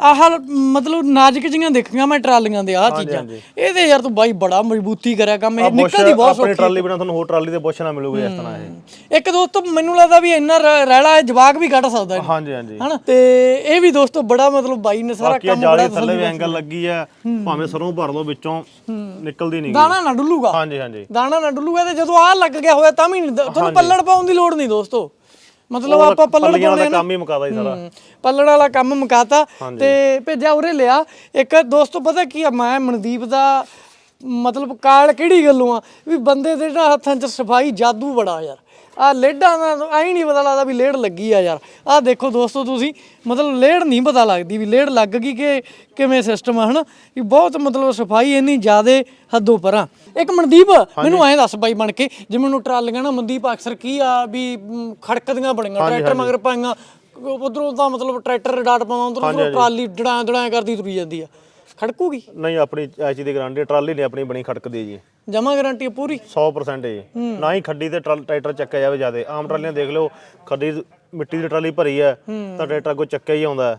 ਆਹ ਮਤਲਬ ਨਾਜ਼ੁਕ ਜੀਆਂ ਦੇਖੀਆਂ ਮੈਂ ਟਰਾਲੀਆਂ ਦੇ ਆਹ ਚੀਜ਼ਾਂ। ਇਹਦੇ ਯਾਰ ਤੂੰ ਬਾਈ ਬੜਾ ਮਜ਼ਬੂਤ ਕਰਿਆ ਕੰਮ ਇਹ ਆ ਨਿਕਲਦੀ ਬਹੁਤ ਆਪਣੀ ਟਰਾਲੀ ਬਿਨਾ ਤੁਹਾਨੂੰ ਹੋਰ ਟਰਾਲੀ ਤੇ ਬੁਸ਼ ਨਾ ਮਿਲੂਗੀ ਇਸ ਤਰ੍ਹਾਂ ਇਹ। ਇੱਕ ਦੋਸਤੋ ਮੈਨੂੰ ਲੱਗਦਾ ਵੀ ਇੰਨਾ ਰ- ਰੈਲਾ ਹੈ ਜਵਾਕ ਵੀ ਕੱਢ ਸਕਦਾ ਇਹਨੂੰ ਹਾਂਜੀ ਹਾਂਜੀ। ਹਨਾ? ਤੇ ਇਹ ਵੀ ਦੋਸਤੋ ਬੜਾ ਮਤਲਬ ਬਾਈ ਨੇ ਸਾਰਾ ਬਾਕੀ ਕੰਮ ਜਾਲੀ ਬੜਾ ਥੱਲੇ ਵੀ ਐਂਗਲ ਲੱਗੀ ਆ ਭਾਵੇਂ ਸਰੋਂ ਭਰ ਲਓ ਵਿੱਚੋਂ ਨਿਕਲਦੀ ਨਹੀਂ ਦਾਣਾ ਨਾ ਡੁੱਲੂਗਾ। ਹਾਂਜੀ ਹਾਂਜੀ। ਦਾਣਾ ਨਾ ਡੁੱਲੂਗਾ ਤੇ ਜਦੋਂ ਆਹ ਲੱਗ ਗਿਆ ਹੋਇਆ ਤਾਂ ਵੀ ਨਹੀਂ ਦ- ਤੁਹਾਨੂੰ ਪੱਲੜ ਪਾਉਣ ਦੀ ਲੋੜ ਨਹੀਂ ਦੋਸਤੋ। ਮਤਲਬ ਆਪਾਂ ਪੱਲੜ ਪੱਲੀਆਂ ਪਾਉਣੇ ਦਾ ਨਾ। ਕੰਮ ਹੀ ਮੁਕਾਦਾ ਜੀ ਸਾਰਾ। ਹੂੰ, ਪੱਲੜ ਵਾਲਾ ਕੰਮ ਮੁਕਾਤਾ। ਤੇ ਭੇਜਿਆ ਉਰੇ ਲਿਆ। ਇੱਕ ਦੋਸਤੋ ਪਤਾ ਕੀ ਆ? ਮੈਂ ਮਨਦੀਪ ਦਾ ਮਤਲਬ ਕਾਲ ਕਿਹੜੀ ਗੱਲੋਂ ਆ? ਵੀ ਬੰਦੇ ਦੇ ਜਿਹੜਾ ਹੱਥਾਂ 'ਚ ਸਫ਼ਾਈ ਜਾਦੂ ਬੜਾ ਯਾਰ। ਆ ਲੇਡਾਂ ਦਾ ਐਂ ਨਹੀਂ ਪਤਾ ਲੱਗਦਾ ਵੀ ਲੇੜ ਲੱਗੀ ਆ ਯਾਰ। ਆ ਦੇਖੋ ਦੋਸਤੋ ਤੁਸੀਂ ਮਤਲਬ ਲੇੜ ਨਹੀਂ ਪਤਾ ਲੱਗਦੀ ਵੀ ਲੇੜ ਲੱਗ ਗਈ ਕਿ ਕਿਵੇਂ ਸਿਸਟਮ ਆ ਹਨਾ? ਵੀ ਬਹੁਤ ਮਤਲਬ ਸਫ਼ਾਈ ਇੰਨੀ ਜ਼ਿਆਦੇ ਹੱਦੋਂ ਪਰਾਂ। ਇੱਕ ਮਨਦੀਪ ਮੈਨੂੰ ਐਂ ਦੱਸ ਬਾਈ ਬਣ ਕੇ ਜਿਵੇਂ ਮੈਨੂੰ ਟਰਾਲੀਆਂ ਨਾ ਮਨਦੀਪ ਅਕਸਰ ਕੀ ਆ ਵੀ ਮ, ਖੜਕਦੀਆਂ ਬਣੀਆਂ ਟਰੈਕਟਰ ਮਗਰ ਪਾਈਆਂ ਉਧਰੋਂ ਤਾਂ ਮਤਲਬ ਟਰੈਕਟਰ ਡਾਟ ਪਾਉਂਦਾ ਉਧਰੋਂ ਟਰਾਲੀ ਡੜਾਂ ਡੜਾਂ ਕਰਦੀ ਤੁਰੀ ਜਾਂਦੀ ਆ। ਖੜਕੂਗੀ? ਨਹੀਂ ਆਪਣੀ ਐਚੀ ਦੀ ਗਾਰੰਟੀ ਟਰਾਲੀ ਨਹੀਂ ਆਪਣੀ ਬਣੀ ਖੜਕਦੀ ਜੀ। ਜਮਾ ਗਾਰੰਟੀ ਪੂਰੀ? 100% ਹੈ ਜੀ। ਨਾ ਹੀ ਖੱਡੀ ਤੇ ਟਰੈਕਟਰ ਚੱਕਿਆ ਜਾਵੇ ਜਿਆਦੇ। ਆਮ ਟਰਾਲੀਆਂ ਦੇਖ ਲਓ ਖੱਡੀ ਮਿੱਟੀ ਦੀ ਟਰਾਲੀ ਭਰੀ ਹੈ ਤਾਂ ਟਰੈਕਟਰ ਅੱਗੋਂ ਚੱਕਿਆ ਹੀ ਆਉਂਦਾ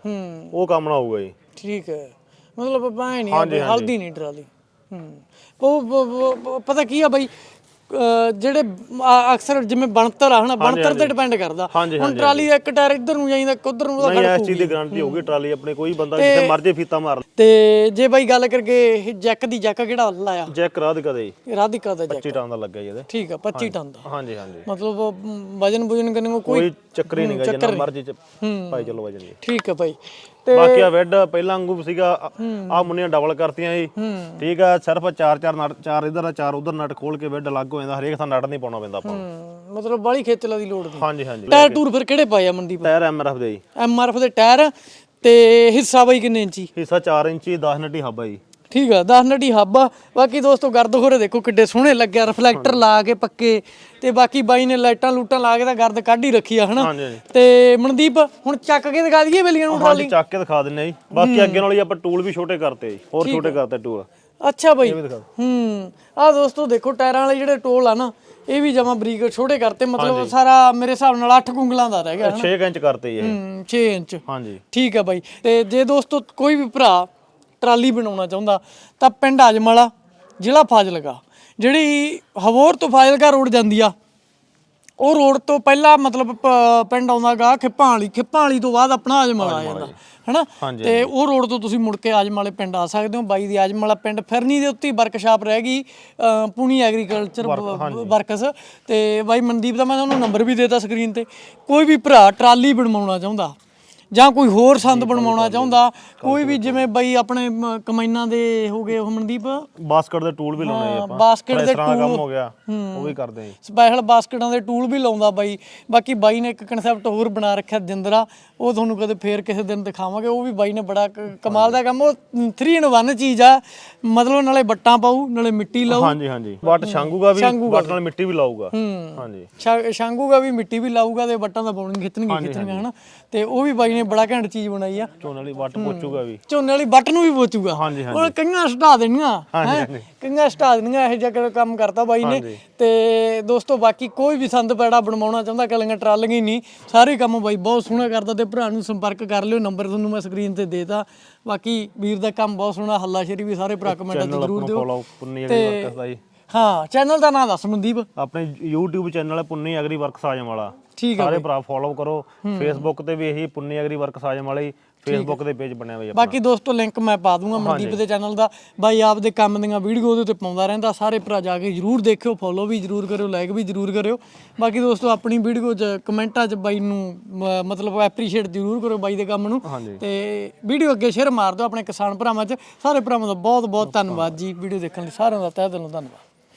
ਉਹ ਕੰਮ ਨਾ ਹੋਊਗਾ ਜੀ। ਠੀਕ ਹੈ। ਮਤਲਬ ਬਾਏ ਨਹੀਂ ਹਲਦੀ ਨਹੀਂ ਟਰਾਲੀ। ਹੂੰ। ਉਹ ਪਤਾ ਕੀ ਆ ਬਾਈ ਜਿਹੜੇ ਅਕਸਰ ਜਿਵੇਂ ਬਣਤਰ ਆ ਹਨਾ ਬਣਤਰ ਤੇ ਡਿਪੈਂਡ ਕਰਦਾ। ਹੁਣ ਟਰਾਲੀ ਦਾ ਇੱਕ ਟਾਇਰ ਇੱਧਰ ਨੂੰ ਜਾਈਦਾ ਇੱਕ ਉੱਧਰ ਨੂੰ ਨਹੀਂ ਖੜਕੂ ਇਸ ਚੀਜ਼ ਦੀ ਗਾਰੰਟੀ ਹੋਊਗੀ ਟਰਾਲੀ ਆਪਣੀ ਕੋਈ ਬੰਦਾ ਜਿੱਥੇ ਮਰਜ਼ੀ ਫੀਤਾ ਮਾਰ ਤੇ ਜੇ ਬਾਈ ਗੱਲ ਕਰਕੇ ਜੈਕ ਦੀ ਜੈਕ ਕਿਹੜਾ ਲਾਇਆ? ਚੈੱਕ ਕਰਾ ਦੇ ਜੀ ਰਾਧਿਕਾ ਦਾ ਜੈਕ 25 ਟਨ ਦਾ ਲੱਗਾ ਜੀ ਇਹਦੇ। ਠੀਕ ਆ 25 ਟਨ ਦਾ। ਹਾਂਜੀ ਹਾਂਜੀ। ਮਤਲਬ ਵਜਨ ਵਜਨ ਕਰਨੇ ਕੋਈ ਚੱਕਰ ਹੀ ਨਹੀਂਗਾ ਜਿੰਨਾ ਮਰਜ਼ੀ ਚ ਪਾਈ ਚਲੋ ਵਜਨ ਜੀ ਠੀਕ ਆ ਬਾਈ ਤੇ ਬਾਕੀ ਆ ਵੈਡ ਪਹਿਲਾਂ ਵਾਂਗੂ ਸੀਗਾ ਆ ਮੁੰਨੀਆਂ ਡਬਲ ਕਰਤੀਆਂ ਜੀ ਠੀਕ ਆ ਸਿਰਫ ਚਾਰ ਚਾਰ ਨਟ ਚਾਰ ਇਧਰ ਆ ਚਾਰ ਉਧਰ ਨਟ ਖੋਲ ਕੇ ਵੈਡ ਅਲੱਗ ਹੋ ਜਾਂਦਾ ਹਰੇਕ ਥਾਂ ਨਟ ਨਹੀਂ ਪਾਉਣਾ ਪੈਂਦਾ ਆਪਾਂ ਨੂੰ। ਮਤਲਬ ਬਾਲੀ ਖੇਚਲਾ ਦੀ ਲੋੜ ਨਹੀਂ। ਹਾਂਜੀ ਹਾਂਜੀ। ਟਾਇਰ ਟੂਰ ਫਿਰ ਕਿਹੜੇ ਪਾਏ ਆ ਮਨਦੀਪ ਟਾਇਰ ਐਮਆਰਐਫ ਦੇ ਜੀ। ਐਮਆਰਐਫ ਦੇ ਟਾਇਰ ਤੇ ਹਿੱਸਾ ਬਾਈ ਕਿੰਨੇ ਇੰਚੀ? ਹਿੱਸਾ 4 ਇੰਚੀ 10 ਨਟੀ ਹੱਬ ਜੀ। ਠੀਕ ਆ 10 ਨਟੀ ਹੱਬ ਆ। ਬਾਕੀ ਦੋਸਤੋ ਗਰਦ ਖੋਰੇ ਦੇਖੋ ਕਿੱਡੇ ਸੋਹਣੇ ਲੱਗਿਆ ਰਿਫਲੈਕਟਰ ਲਾ ਕੇ ਪੱਕੇ ਤੇ ਬਾਕੀ ਬਾਈ ਨੇ ਲਾਈਟਾਂ ਲੂਟਾਂ ਲਾ ਕੇ ਤਾਂ ਗਰਦ ਕੱਢ ਹੀ ਰੱਖੀ ਆ ਹਨਾ? ਤੇ ਮਨਦੀਪ ਹੁਣ ਚੱਕ ਕੇ ਦਿਖਾ ਦਈਏ ਬੇਲੀਆਂ ਨੂੰ ਹਾਂਜੀ ਚੱਕ ਕੇ ਦਿਖਾ ਦਿੰਨੇ ਜੀ। ਬਾਕੀ ਅੱਗੇ ਨਾਲ ਹੀ ਆਪਾਂ ਟੂਲ ਵੀ ਛੋਟੇ ਕਰਤੇ ਜੀ। ਹੋਰ ਛੋਟੇ ਕਰਤੇ ਟੂਲ। ਅੱਛਾ ਬਾਈ। ਹੂੰ। ਆ ਦੋਸਤੋ ਦੇਖੋ ਟਾਇਰਾਂ ਵਾਲੇ ਜਿਹੜੇ ਟੋਲ ਆ ਨਾ ਇਹ ਵੀ ਜਮਾ ਬਰੀਕ ਛੋਟੇ ਕਰਤੇ ਮਤਲਬ ਸਾਰਾ ਮੇਰੇ ਹਿਸਾਬ ਨਾਲ 8 ਕੁੰਗਲਾਂ ਦਾ ਰਹਿ ਗਿਆ 6 ਇੰਚ ਕਰਤੇ ਇਹ। ਹੂੰ 6 ਇੰਚ। ਹਾਂਜੀ। ਠੀਕ ਆ ਬਾਈ। ਤੇ ਜੇ ਦੋਸਤੋ ਕੋਈ ਵੀ ਭਰਾ ਟਰਾਲੀ ਬਣਾਉਣਾ ਚਾਹੁੰਦਾ ਤਾਂ ਪਿੰਡ ਆਜਮਾਲਾ ਜ਼ਿਲ੍ਹਾ ਫਾਜ਼ਿਲਕਾ ਜਿਹੜੀ ਹਵੋਰ ਤੋਂ ਫਾਜ਼ਿਲਕਾ ਰੋਡ ਜਾਂਦੀ ਆ ਉਹ ਰੋਡ ਤੋਂ ਪਹਿਲਾਂ ਮਤਲਬ ਪਿੰਡ ਆਉਂਦਾਗਾ ਖਿੱਪਾਂ ਵਾਲੀ ਖਿੱਪਾਂ ਵਾਲੀ ਤੋਂ ਬਾਅਦ ਆਪਣਾ ਆਜਮਾਲਾ ਆ ਜਾਂਦਾ ਹੈਨਾ? ਤੇ ਉਹ ਰੋਡ ਤੋਂ ਤੁਸੀਂ ਮੁੜ ਕੇ ਆਜਮਾਲੇ ਪਿੰਡ ਆ ਸਕਦੇ ਹੋ ਬਾਈ ਦੀ ਆਜਮਾਲਾ ਪਿੰਡ ਫਿਰਨੀ ਦੇ ਉੱਤੇ ਵਰਕਸ਼ਾਪ ਰਹਿ ਗਈ ਪੁਣੀ ਐਗਰੀਕਲਚਰ ਵਰਕਸ ਤੇ ਬਾਈ ਮਨਦੀਪ ਦਾ ਮੈਂ ਤੁਹਾਨੂੰ ਨੰਬਰ ਵੀ ਦੇਤਾ ਸਕਰੀਨ ਤੇ ਕੋਈ ਵੀ ਭਰਾ ਟਰਾਲੀ ਬਣਵਾਉਣਾ ਚਾਹੁੰਦਾ ਜਾਂ ਕੋਈ ਹੋਰ ਸੰਦ ਬਣਵਾਉਣਾ ਚਾਹੁੰਦਾ ਕੋਈ ਵੀ ਜਿਵੇਂ ਬਈ ਆਪਣੇ ਮ, ਕਮਾਈਨਾਂ ਦੇ ਹੋ ਗਏ ਉਹ ਮਨਦੀਪ? ਬਾਸਕਟ ਦੇ ਟੂਲ ਵੀ ਲਾਉਣੇ ਜੀ ਆਪਾਂ। ਬਾਸਕਟ ਦੇ ਕੰਮ ਹੋ ਗਿਆ। ਉਹ ਵੀ ਕਰਦੇ ਜੀ। ਸਪੈਸ਼ਲ ਬਾਸਕਟਾਂ ਦੇ ਟੂਲ ਵੀ ਲਾਉਂਦਾ ਬਾਈ। ਬਾਕੀ ਬਾਈ ਨੇ ਇੱਕ ਕਨਸੈਪਟ ਹੋਰ ਬਣਾ ਰੱਖਿਆ ਜਿੰਦਰਾ ਉਹ ਤੁਹਾਨੂੰ ਕਦੇ ਫੇਰ ਕਿਸੇ ਦਿਨ ਦਿਖਾਵਾਂਗੇ। ਉਹ ਵੀ ਬਾਈ ਨੇ ਬੜਾ ਕ- ਕਮਾਲ ਦਾ ਕੰਮ। ਉਹ 3 ਇਨ 1 ਚੀਜ਼ ਆ। ਮਤਲਬ ਨਾਲੇ ਬੱਟਾਂ ਪਾਉ ਨਾਲੇ ਮਿੱਟੀ ਲਾਉ ਹਾਂਜੀ ਹਾਂਜੀ। ਵੱਟ ਛਾਂਗੂਗਾ ਵੀ ਵੱਟ ਨਾਲ ਮਿੱਟੀ ਵੀ ਲਾਊਗਾ। ਹਾਂਜੀ। ਛਾ- ਛਾਂਗੂਗਾ ਵੀ ਮਿੱਟੀ ਵੀ ਲਾਊਗਾ ਤੇ ਬੱਟਾਂ ਦਾ ਪਾਉਣੀ ਖਿੱਚਣਗੇ ਖਿੱਚਣਗੇ ਹਨਾ। ਤੇ ਉਹ ਵੀ ਬਾਈ ਨੇ ਬੜਾ ਘੈਂਟ ਚੀਜ਼ ਬਣਾਈ ਆ। ਝੋਨੇ ਵਾਲੀ ਵੱਟ ਪੋਚੂਗਾ ਵੀ। ਝੋਨੇ ਵਾਲੀ ਬੱਟ ਨੂੰ ਵੀ ਪੋਚੂਗਾ। ਹਾਂਜੀ, ਉਹ ਕਈਆਂ ਸਟਾ ਦੇਣੀਆਂ ਹੈਂ। ਕਈਆਂ ਸਟਾ ਦੇਣੀਆਂ ਇਹ ਜਿਹਾ ਕੰਮ ਕਰਤਾ ਬਾਈ ਨੇ। ਤੇ ਦੋਸਤੋ ਬਾਕੀ ਕੋਈ ਵੀ ਸੰਦ ਪੈੜਾ ਬਣਵਾਉਣਾ ਚਾਹੁੰਦਾ ਕਲੀਆਂ ਟਰਾਲੀਆਂ ਹੀ ਨਹੀਂ। ਸਾਰੇ ਕੰਮ ਬਾਈ ਬਹੁਤ ਸੋਹਣਾ ਕਰਦਾ ਤੇ ਭਰਾ ਨੂੰ ਸੰਪਰਕ ਕਰ ਲਿਓ ਨੰਬਰ ਤੁਹਾਨੂੰ ਮੈਂ ਸਕਰੀਨ ਤੇ ਦੇਤਾ ਬਾਕੀ ਵੀਰ ਦਾ ਕੰਮ ਬਹੁਤ ਸੋਹਣਾ ਹੱਲਾ ਸ਼ੇਰੀ ਵੀ ਸਾਰੇ ਭਰਾ ਕਮੈਂਟਾਂ 'ਚ ਜ਼ਰੂਰ ਦਿਓ। ਫੋਲੋ ਪੁੰਨੀ ਐਗਰੀ ਵਰਕਸ ਦਾ ਜੀ ਹਾਂ ਚੈਨਲ ਦਾ ਨਾਮ ਦੱਸ ਮਨਦੀਪ। ਆਪਣੇ YouTube ਚੈਨਲ ਹੈ ਪੁੰਨੀ ਐਗਰੀ ਵਰਕਸ ਆਜਮ ਵਾਲਾ। ਠੀਕ ਸਾਰੇ ਭਰਾ ਫੋਲੋ ਕਰੋ। Facebook ਤੇ ਵੀ ਇਹੀ ਪੁੰਨੀ ਐਗਰੀ ਵਰਕਸ ਆਜਮ ਵਾਲਾ ਹੀ। Facebook ਤੇ ਪੇਜ ਬਣਿਆ ਹੋਇਆ ਬਾਕੀ ਦੋਸਤੋ ਲਿੰਕ ਮੈਂ ਪਾ ਦੂੰਗਾ ਮਨਦੀਪ ਦੇ ਚੈਨਲ ਦਾ। ਬਾਈ ਆਪਦੇ ਕੰਮ ਦੀਆਂ ਵੀਡੀਓ ਉਹਦੇ ਉੱਤੇ ਪਾਉਂਦਾ ਰਹਿੰਦਾ। ਸਾਰੇ ਭਰਾ ਜਾ ਕੇ ਜਰੂਰ ਦੇਖਿਓ ਫੋਲੋ ਵੀ ਜਰੂਰ ਕਰਿਓ ਲਾਈਕ ਵੀ ਜਰੂਰ ਕਰਿਓ। ਬਾਕੀ ਦੋਸਤੋ ਆਪਣੀ ਵੀਡੀਓ 'ਚ ਕਮੈਂਟਾਂ 'ਚ ਬਾਈ ਨੂੰ ਮਤਲਬ ਐਪਰੀਸ਼ੀਏਟ ਜਰੂਰ ਕਰੋ ਬਾਈ ਦੇ ਕੰਮ ਨੂੰ। ਤੇ ਵੀਡੀਓ ਅੱਗੇ ਸ਼ੇਅਰ ਮਾਰ ਦਿਓ ਆਪਣੇ ਕਿਸਾਨ ਭਰਾਵਾਂ 'ਚ। ਸਾਰੇ ਭਰਾਵਾਂ ਦਾ ਬਹੁਤ ਬਹੁਤ ਧੰਨਵਾਦ ਜੀ। ਵੀਡੀਓ ਦੇਖਣ ਲਈ ਸਾਰਿਆਂ ਦਾ ਤਹਿ ਦਿਲੋਂ ਧੰਨਵਾਦ।